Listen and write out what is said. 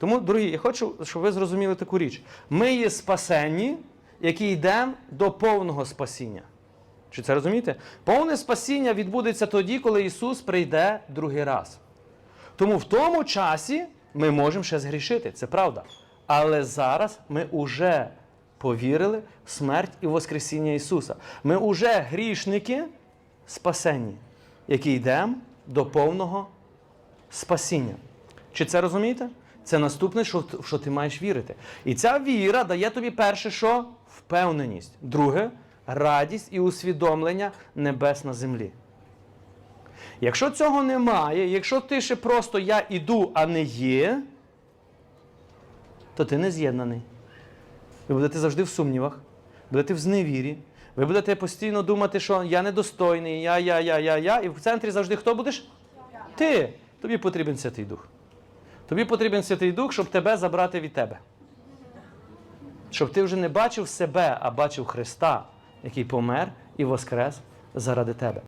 Тому, дорогі, я хочу, щоб ви зрозуміли таку річ. Ми є спасенні, які йдемо до повного спасіння. Чи це розумієте? Повне спасіння відбудеться тоді, коли Ісус прийде другий раз. Тому в тому часі ми можемо ще згрішити, це правда. Але зараз ми вже повірили в смерть і Воскресіння Ісуса. Ми вже грішники спасенні, які йдемо до повного спасіння. Чи це розумієте? Це наступне, що, що ти маєш вірити. І ця віра дає тобі перше, що впевненість. Друге радість і усвідомлення небес на землі. Якщо цього немає, якщо ти ще просто я іду, а не є, то ти не з'єднаний. Ви будете завжди в сумнівах, будете в зневірі. Ви будете постійно думати, що я недостойний, я, я, я, я, я. І в центрі завжди хто будеш? Ти. Тобі потрібен Святий Дух. Тобі потрібен Святий Дух, щоб тебе забрати від тебе. Щоб ти вже не бачив себе, а бачив Христа, який помер і воскрес заради тебе.